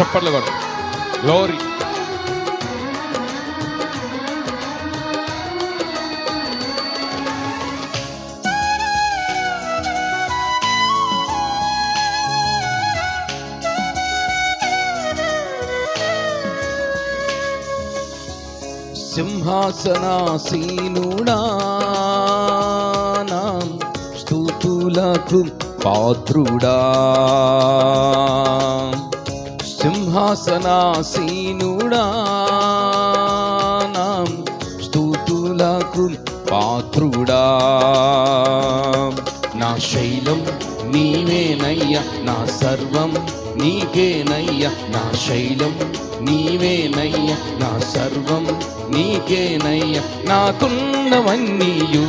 చప్పట్లు కొడు గ్లోరీ సింహాసనాసీనుడా నా స్థుతులకు పాత్రుడా సింహాసనాసీనుడా. నా స్థుతులకు పాత్రుడా. నా శైలం నీవేనయ్యా నా సర్వం నీకేనయ్యా. నా శైలం నీవేనయ్యా నా సర్వం నీకేనయ్యా. నాకున్నవన్నీయు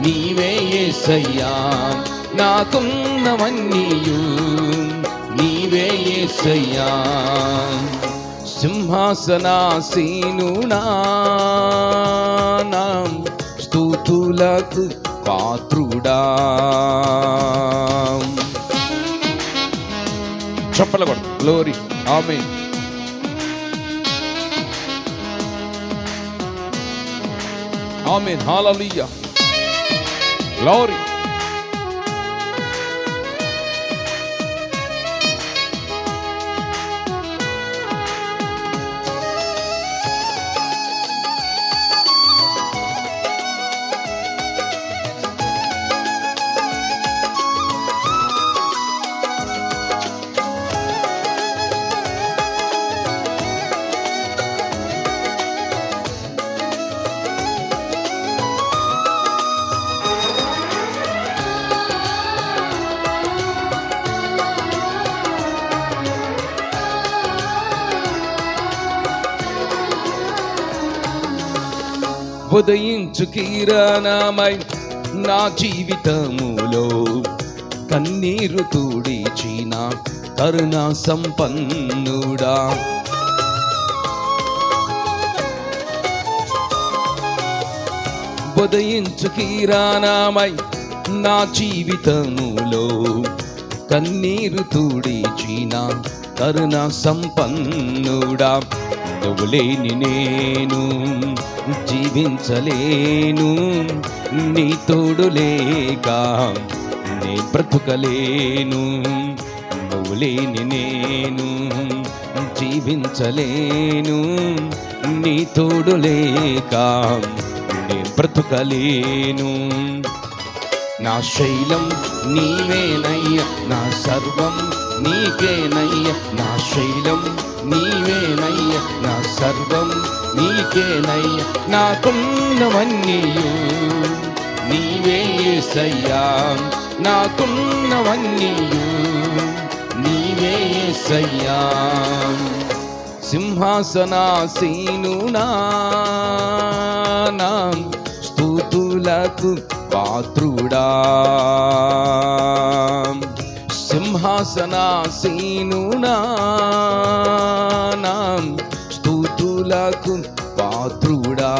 నీవే యేసయ్యా నాకున్నవన్నీయు నీవే ఏసయ్యా సింహాసనాసీనుడా నా పాత్రుడా. చెప్పలు కూడా గ్లోరీ ఆమె ఆమె హాలలియ గ్లోరీ ఉదయించు కిరణమై నా జీవితములో కన్నీరు తుడిచిన కరుణ సంపన్నుడా. ఉదయించు కిరణమై నా జీవితములో కన్నీరు తుడిచిన కరుణ సంపన్నుడా. నువ్వు లేని నేను జీవించలేను. నీ తోడు లేక నే బ్రతుకలేను. నువ్వు లేని నేను జీవించలేను. నీ తోడు లేక నే బ్రతుకలేను. నా శైలం నీవేనయ్య నా సర్వం నీకేనయ్య నా శైలం నీవేనయ్య నా సర్వం నీకేనయ్య నాకున్నవన్నీయు నీవే యేసయ్యా నాకున్నవన్నీయు నీవే యేసయ్యా సింహాసనాసీనునా స్థూతులకు పాత్రుడా. సింహాసనాసీనునా. నా స్థుతులకు పాత్రుడా.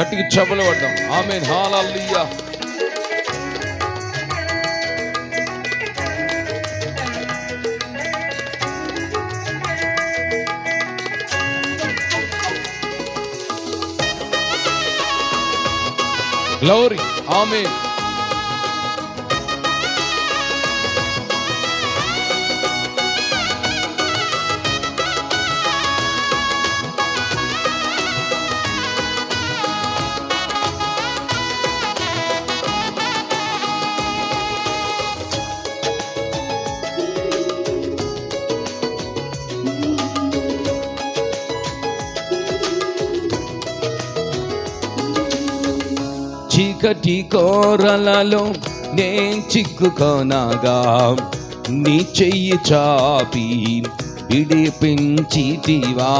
గట్టికి చెప్పులు పడ్డాం ఆమె హాలల్లియా గ్లోరీ ఆమె చీకటి కోరలలో నే చిక్కుకోనగా నీ చెయ్యి చాపి విడిపించితివా.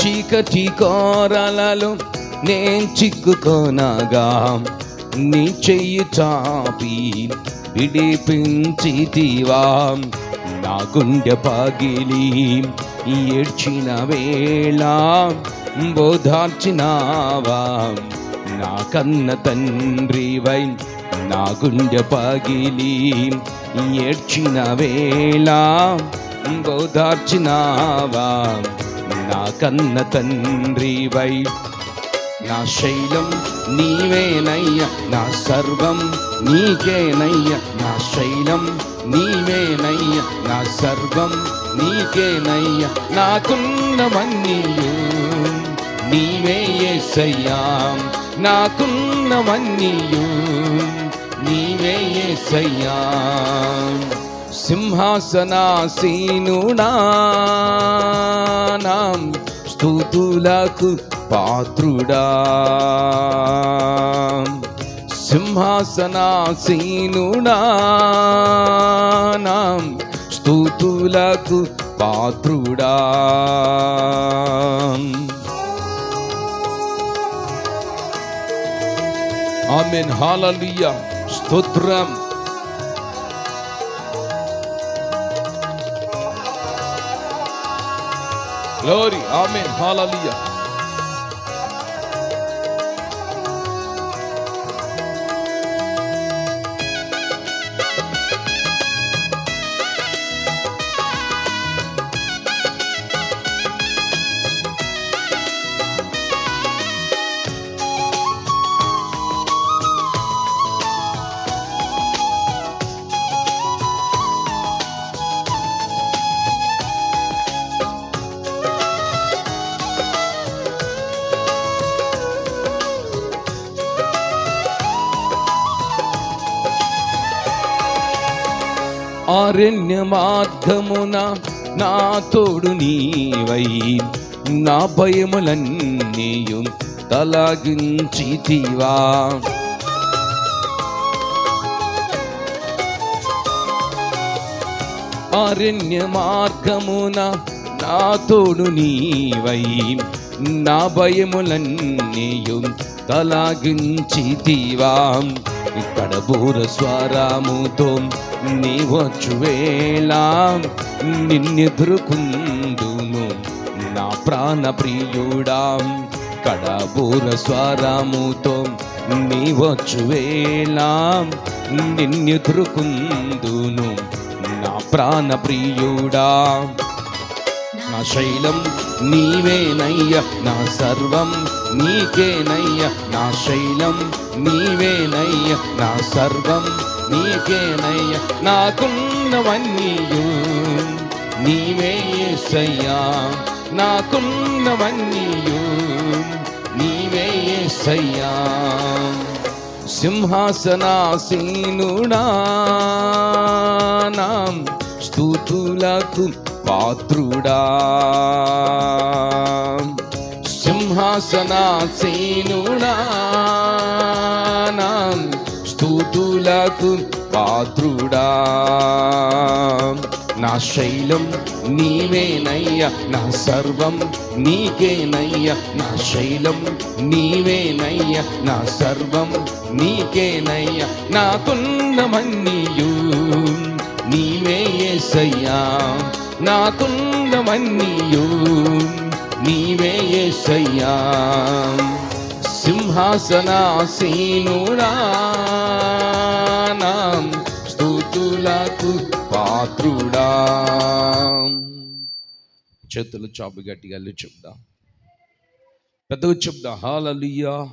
చీకటి కోరలలో నే చిక్కుకోనగా నీ చెయ్యి చాపి విడిపించితివా. నా గుండె పగిలి ఏడ్చిన వేళ బోధార్చినావా? నా కన్న తండ్రివై నా గుండె పగిలి ఏడ్చిన వేళ బోధార్చినావా? నా కన్న తండ్రివై నా శైలం నీవేనయ్యా నా సర్వం నీకేనయ్యా. నా శైలం నీవేనయ్యా నా సర్వం నీకేనయ్యా. నాకున్నవన్నీయు నీవే యేసయ్యా నాకున్నవన్నీయు నీవే యేసయ్యా సింహాసనాసీనుడా నాం పాత్రుడా. సింహాసనాసీనుడా. నాం పాత్రుడా. ఆమెన్. హాలలుయ. స్తోత్రం. గ్లోరీ. ఆమెన్. హాలలుయ. అరణ్య మార్గమున నా తోడు నీవై నా భయములన్నీయు తొలగించితివా. అరణ్య మార్గమున నా తోడు నీవై నా భయములన్నీయు తొలగించితివా. ఇక్కడ బూర స్వరముతో నీ వచ్చు వేళ నిన్నెదురుకుందును. నా ప్రాణ ప్రియుడా కడబూర స్వరముతో నీ వచ్చు వేళ నిన్నెదురుకుందును. నా ప్రాణ ప్రియుడా నా శైలం నీవేనయ్య నా సర్వం నీకేనయ్య. నా శైలం నీవేనయ్య నా సర్వం నీకేనయ్య. నాకున్నవన్నీయు నీవే యేసయ్యా. నాకున్నవన్నీయు నీవే యేసయ్యా. సింహాసనాసీనుడా నాం పాత్రుడా. సింహాసనాసీనుడా. నాం స్తుతులకు పాత్రుడా. నా శైలం నీవేనయ్య నా సర్వం నీకేనయ్య నా శైలం నీవేనయ్య నా సర్వం నీకేనయ్య నాకున్నమన్నీయు నీవే యేసయ్యా నాకున్నమన్నీయు నీవే యేసయ్యా సింహాసనాసీనుడా నాం పాత్రుడా. చేతులు చాపు గట్టిగా వెళ్ళి చెప్దాం. పెద్దగా చెప్దా హాలలుయ్యా.